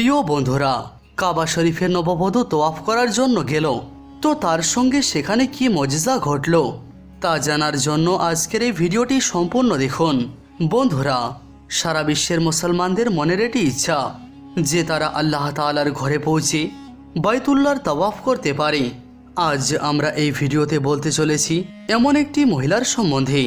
প্রিয় বন্ধুরা, কাবা শরীফের নববধূ তোয়াফ করার জন্য গেল। তো তার সঙ্গে সেখানে কি মজজা ঘটল, তা জানার জন্য আজকের এই ভিডিওটি সম্পূর্ণ দেখুন। বন্ধুরা, সারা বিশ্বের মুসলমানদের মনের এটি ইচ্ছা যে তারা আল্লাহ তাআলার ঘরে পৌঁছে বাইতুল্লাহর তাওয়াফ করতে পারে। আজ আমরা এই ভিডিওতে বলতে চলেছি এমন একটি মহিলার সম্বন্ধে,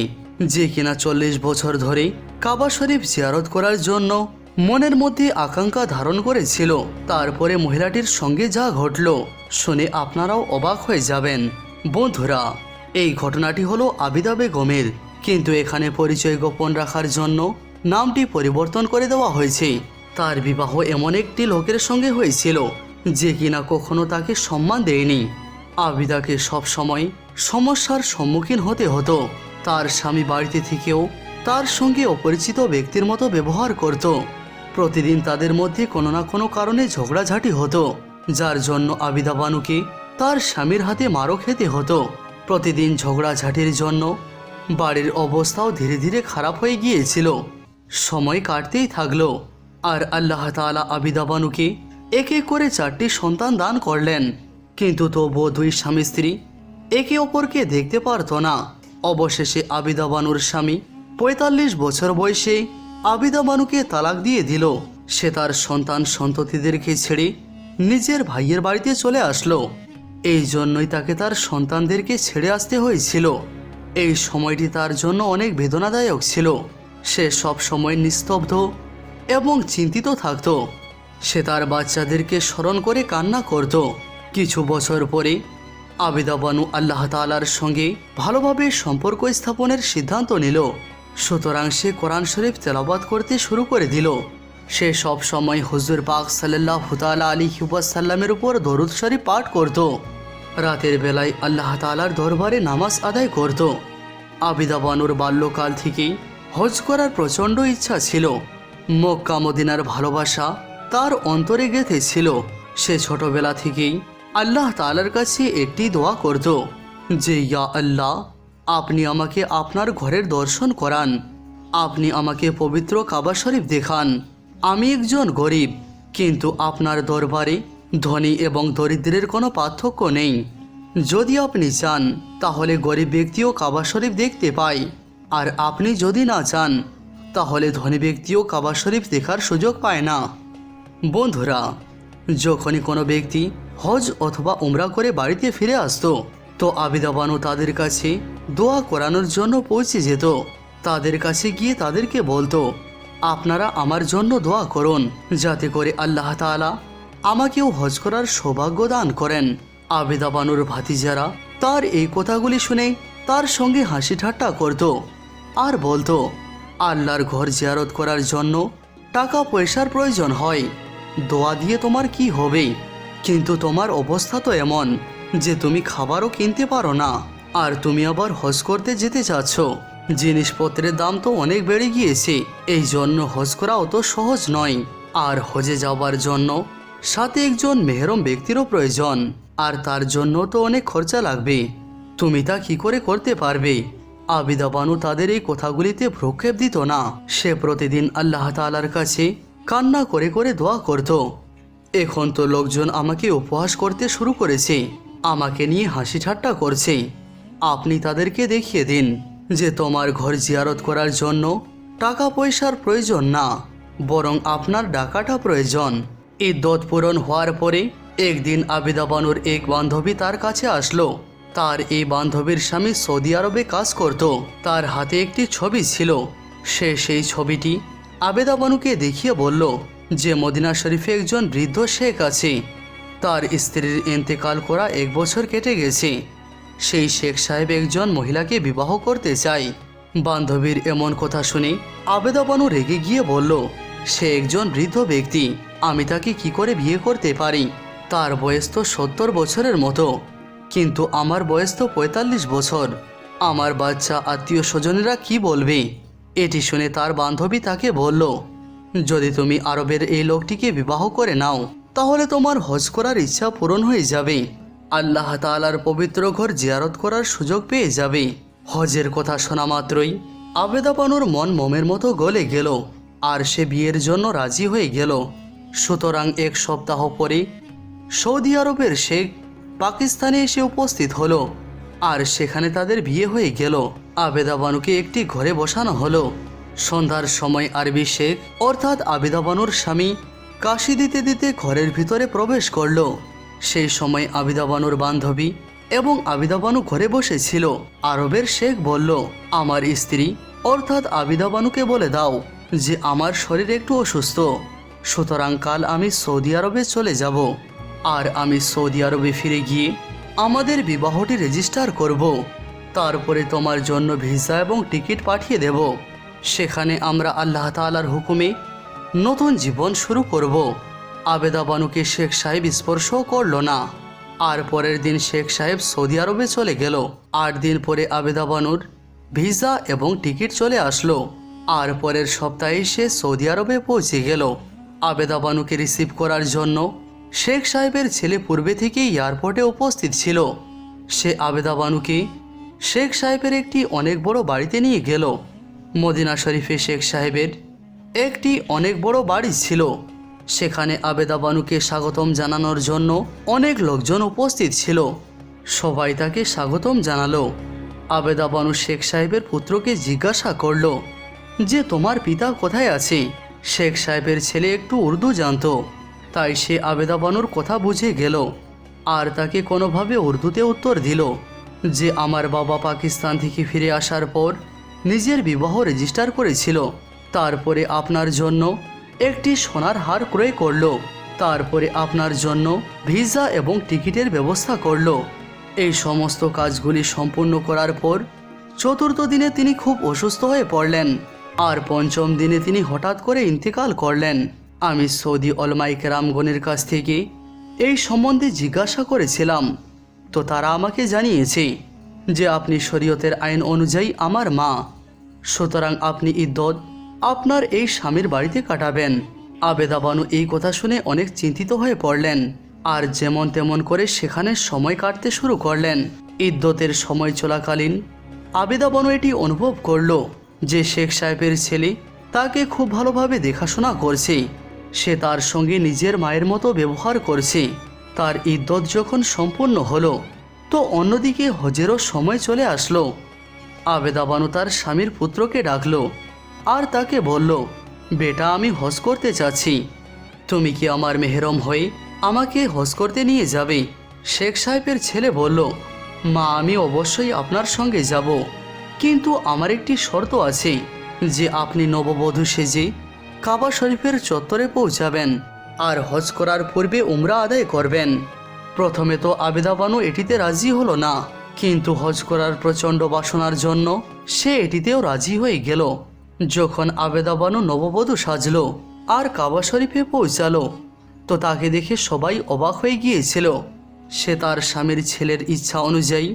যে কিনা চল্লিশ বছর ধরে কাবা শরীফ জিয়ারত করার জন্য মনের মধ্যে আকাঙ্ক্ষা ধারণ করেছিল। তারপরে মহিলাটির সঙ্গে যা ঘটল, শুনে আপনারাও অবাক হয়ে যাবেন। বন্ধুরা, এই ঘটনাটি হলো আবিদা বেগমের। কিন্তু এখানে পরিচয় গোপন রাখার জন্য নামটি পরিবর্তন করে দেওয়া হয়েছে। তার বিবাহ এমন একটি লোকের সঙ্গে হয়েছিল, যে কিনা কখনো তাকে সম্মান দেয়নি। আবিদাকে সব সময় সমস্যার সম্মুখীন হতে হতো। তার স্বামী বাড়িতে থেকেও তার সঙ্গে অপরিচিত ব্যক্তির মতো ব্যবহার করত। প্রতিদিন তাদের মধ্যে কোনো না কোনো কারণে ঝগড়াঝাটি হতো। যার জন্য আবিদা বানুকে তার স্বামীর হাতে মারও খেতে হতো। প্রতিদিন ঝগড়াঝাটির জন্য বাড়ির অবস্থাও ধীরে ধীরে খারাপ হয়ে গিয়েছিল। সময় কাটতেই থাকল, আর আল্লাহ তাআলা আবিদা বানুকে এক এক করে চারটি সন্তান দান করলেন। কিন্তু তবুও দুই স্বামী স্ত্রী একে অপরকে দেখতে পারতো না। অবশেষে আবিদা বানুর স্বামী পঁয়তাল্লিশ বছর বয়সে আবিদা বানুকে তালাক দিয়ে দিল। সে তার সন্তান সন্ততিদেরকে ছেড়ে নিজের ভাইয়ের বাড়িতে চলে আসলো। এই জন্যই তাকে তার সন্তানদেরকে ছেড়ে আসতে হয়েছিল। এই সময়টি তার জন্য অনেক বেদনাদায়ক ছিল। সে সব সময় নিস্তব্ধ এবং চিন্তিত থাকত। সে তার বাচ্চাদেরকে স্মরণ করে কান্না করত। কিছু বছর পরে আবিদা বানু আল্লাহ তালার সঙ্গে ভালোভাবে সম্পর্ক স্থাপনের সিদ্ধান্ত নিল। সুতরাং সে কোরআন শরীফ তেলাবাদ করতে শুরু করে দিল। সে সব সময় হুজুর পাক সাল্লাহ তালা আলী হিবাসাল্লামের উপর দরুদ শরীফ পাঠ করত। রাতের বেলায় আল্লাহ তালার দরবারে নামাজ আদায় করত। আবিদা বানুর বাল্যকাল থেকেই হজ করার প্রচণ্ড ইচ্ছা ছিল। মক্কা মদিনার ভালোবাসা তার অন্তরে গেঁথে ছিল। সে ছোটবেলা থেকেই আল্লাহ তালার কাছে একটি দোয়া করত, যে, ইয়া আল্লাহ আপনি আমাকে আপনার ঘরের দর্শন করান। আপনি আমাকে পবিত্র কাবা শরীফ দেখান। আমি একজন গরিব, কিন্তু আপনার দরবারে ধনী এবং দরিদ্রের কোনো পার্থক্য নেই। যদি আপনি চান, তাহলে গরিব ব্যক্তিও কাবা শরীফ দেখতে পায়। আর আপনি যদি না চান, তাহলে ধনী ব্যক্তিও কাবা শরীফ দেখার সুযোগ পায় না। বন্ধুরা, যখনই কোনো ব্যক্তি হজ অথবা উমরা করে বাড়িতে ফিরে আসতো তো আবিদা বানু তাদের কাছে দোয়া করানোর জন্য পৌঁছে যেত। তাদের কাছে গিয়ে তাদেরকে বলতো, আপনারা আমার জন্য দোয়া করুন, যাতে করে আল্লাহ তাআলা আমাকেও হজ করার সৌভাগ্য দান করেন। আবেদা বানুর ভাতিজারা তার এই কথাগুলি শুনে তার সঙ্গে হাসি ঠাট্টা করত আর বলতো, আল্লাহর ঘর জিয়ারত করার জন্য টাকা পয়সার প্রয়োজন হয়। দোয়া দিয়ে তোমার কি হবে? কিন্তু তোমার অবস্থা তো এমন যে তুমি খাবারও কিনতে পারো না, আর তুমি আবার হজ করতে যেতে চাচ্ছ জিনিসপত্রের দাম তো অনেক বেড়ে গিয়েছে, এই জন্য হজ করা অত সহজ নয়। আর হজে যাবার জন্য সাথে একজন মেহরম ব্যক্তিরও প্রয়োজন, আর তার জন্য তো অনেক খরচা লাগবে। তুমি তা কি করে করতে পারবে? আবিদা বানু তাদের এই কথাগুলিতে ভ্রক্ষেপ দিত না। সে প্রতিদিন আল্লাহ তালার কাছে কান্না করে করে দোয়া করত। এখন তো লোকজন আমাকে উপহাস করতে শুরু করেছে। আমাকে নিয়ে হাসি ঠাট্টা করছে আপনি তাদেরকে দেখিয়ে দিন যে তোমার ঘর জিয়ারত করার জন্য টাকা পয়সার প্রয়োজন না, বরং আপনার ডাকাটা প্রয়োজন। ইদ্যত পূরণ হওয়ার পরে একদিন আবিদা বানুর এক বান্ধবী তার কাছে আসলো। তার এই বান্ধবীর স্বামী সৌদি আরবে কাজ করত। তার হাতে একটি ছবি ছিল। সে সেই ছবিটি আবেদা বানুকে দেখিয়ে বলল যে মদিনা শরীফে একজন বৃদ্ধ শেখ আছে। তার স্ত্রীর ইন্তেকাল করা এক বছর কেটে গেছে। সেই শেখ সাহেব একজন মহিলাকে বিবাহ করতে চায়। বান্ধবীর এমন কথা শুনে আবেদা বানু রেগে গিয়ে বলল, সে একজন বৃদ্ধ ব্যক্তি, আমি তাকে কি করে বিয়ে করতে পারি? তার বয়স তো সত্তর বছরের মতো। কিন্তু আমার বয়স তো পঁয়তাল্লিশ বছর। আমার বাচ্চা আত্মীয় স্বজনেরা কি বলবে? এটি শুনে তার বান্ধবী তাকে বলল, যদি তুমি আরবের এই লোকটিকে বিবাহ করে নাও তাহলে তোমার হজ করার ইচ্ছা পূরণ হয়ে যাবে। আল্লাহ তাআলার পবিত্র ঘর জিয়ারত করার সুযোগ পেয়ে যাবে। হজের কথা শোনা মাত্রই আবেদা বানুর মন মোমের মতো গলে গেল, আর সে বিয়ের জন্য রাজি হয়ে গেল। সুতরাং এক সপ্তাহ পরে সৌদি আরবের শেখ পাকিস্তানে এসে উপস্থিত হলো, আর সেখানে তাদের বিয়ে হয়ে গেল। আবেদা বানুকে একটি ঘরে বসানো হলো। সন্ধ্যার সময় আরবি শেখ, অর্থাৎ আবেদা বানুর স্বামী কাশি দিতে দিতে ঘরের ভিতরে প্রবেশ করল। সেই সময় আবিদা বানুর বান্ধবী এবং আবিদা বানু ঘরে বসেছিল। আরবের শেখ বলল, আমার স্ত্রী, অর্থাৎ আবিদা বানুকে বলে দাও যে আমার শরীর একটু অসুস্থ। সুতরাং কাল আমি সৌদি আরবে চলে যাব। আর আমি সৌদি আরবে ফিরে গিয়ে আমাদের বিবাহটি রেজিস্টার করব। তারপরে তোমার জন্য ভিসা এবং টিকিট পাঠিয়ে দেব। সেখানে আমরা আল্লাহ তাআলার হুকুমে নতুন জীবন শুরু করব। আবেদা বানুকে শেখ সাহেব স্পর্শও করল না। আর পরের দিন শেখ সাহেব সৌদি আরবে চলে গেল। আট দিন পরে আবেদা বানুর ভিসা এবং টিকিট চলে আসলো। আর পরের সপ্তাহে সে সৌদি আরবে পৌঁছে গেল। আবেদা বানুকে রিসিভ করার জন্য শেখ সাহেবের ছেলে পূর্বে থেকেই এয়ারপোর্টে উপস্থিত ছিল। সে আবেদা বানুকে শেখ সাহেবের একটি অনেক বড় বাড়িতে নিয়ে গেল। মদিনা শরীফে শেখ সাহেবের একটি অনেক বড় বাড়ি ছিল। সেখানে আবেদা বানুকে স্বাগতম জানানোর জন্য অনেক লোকজন উপস্থিত ছিল। সবাই তাকে স্বাগতম জানালো। আবেদা বানু শেখ সাহেবের পুত্রকে জিজ্ঞাসা করল, যে তোমার পিতা কোথায় আছে? শেখ সাহেবের ছেলে একটু উর্দু জানতো। তাই সে আবেদা বানুর কথা বুঝে গেল। আর তাকে কোনোভাবে উর্দুতে উত্তর দিল যে, আমার বাবা পাকিস্তান থেকে ফিরে আসার পর নিজের বিবাহ রেজিস্টার করেছিল। তারপরে আপনার জন্য একটি সোনার হার ক্রয় করল। তারপরে আপনার জন্য ভিসা এবং টিকিটের ব্যবস্থা করল। এই সমস্ত কাজগুলি সম্পূর্ণ করার পর চতুর্থ দিনে তিনি খুব অসুস্থ হয়ে পড়লেন। আর পঞ্চম দিনে তিনি হঠাৎ করে ইন্তেকাল করলেন। আমি সৌদি অলমাইকে রামগণের কাছ থেকে এই সম্বন্ধে জিজ্ঞাসা করেছিলাম। তো তারা আমাকে জানিয়েছে যে আপনি শরীয়তের আইন অনুযায়ী আমার মা। সুতরাং আপনি ইদ্যত আপনার এই স্বামীর বাড়িতে কাটাবেন। আবেদা বানু এই কথা শুনে অনেক চিন্তিত হয়ে পড়লেন। আর যেমন তেমন করে সেখানে সময় কাটতে শুরু করলেন। ইদ্যতের সময় চলাকালীন আবেদা বানু এটি অনুভব করল যে শেখ সাহেবের ছেলে তাকে খুব ভালোভাবে দেখাশোনা করছে। সে তার সঙ্গে নিজের মায়ের মতো ব্যবহার করছে। তার ইদ্যত যখন সম্পূর্ণ হলো, তো অন্যদিকে হজেরও সময় চলে আসলো। আবেদাবানু তার স্বামীর পুত্রকে ডাকলো আর তাকে বলল, বেটা, আমি হজ করতে চাচ্ছি তুমি কি আমার মেহরম হয়ে আমাকে হজ করতে নিয়ে যাবে? শেখ সাহেবের ছেলে বলল, মা, আমি অবশ্যই আপনার সঙ্গে যাব। কিন্তু আমার একটি শর্ত আছে যে আপনি নববধূ সেজে কাবা শরীফের চত্বরে পৌঁছাবেন আর হজ করার পূর্বে উমরা আদায় করবেন। প্রথমে তো আবেদা বানু এটিতে রাজি হলো না, কিন্তু হজ করার প্রচণ্ড বাসনার জন্য সে এটিতেও রাজি হয়ে গেল। যখন আবেদা বানু নববধূ সাজলো, আর কাবা শরীফে পৌঁছালো, তো তাকে দেখে সবাই অবাক হয়ে গিয়েছিল। সে তার স্বামীর ছেলের ইচ্ছা অনুযায়ী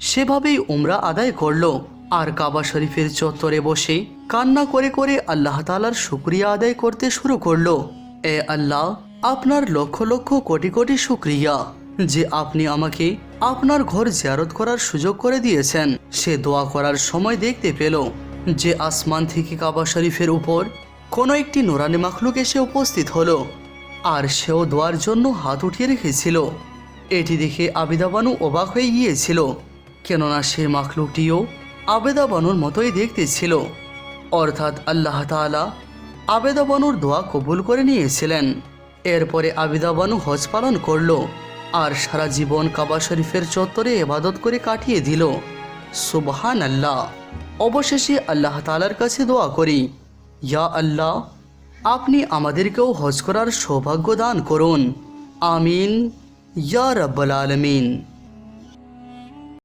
সেভাবেই উমরা আদায় করল, আর কাবা শরীফের চত্বরে বসে কান্না করে করে আল্লাহ তালার শুক্রিয়া আদায় করতে শুরু করল। এ আল্লাহ, আপনার লক্ষ লক্ষ কোটি কোটি শুক্রিয়া যে আপনি আমাকে আপনার ঘর জিয়ারত করার সুযোগ করে দিয়েছেন। সে দোয়া করার সময় দেখতে পেল যে আসমান থেকে কাবা শরীফের উপর কোনো একটি নোরানি মাখলুক এসে উপস্থিত হলো, আর সেও দোয়ার জন্য হাত উঠিয়ে রেখেছিল। এটি দেখে আবেদাবানু অবাক হয়ে গিয়েছিল, কেননা সে মাখলুকটিও আবেদাবানুর মতোই দেখতে ছিল অর্থাৎ আল্লাহ তাআলা আবেদাবানুর দোয়া কবুল করে নিয়েছিলেন। এরপরে আবেদাবানু হজ পালন করল, আর সারা জীবন কাবা শরীফের চত্বরে এবাদত করে কাটিয়ে দিল। সুবহান আল্লাহ অবশেষে আল্লাহ তালার কাছে দোয়া করি। ইয়া আল্লাহ, আপনি আমাদেরকেও হজ করার সৌভাগ্য দান করুন। আমিন। ইয়া রব্বাল আলমিন।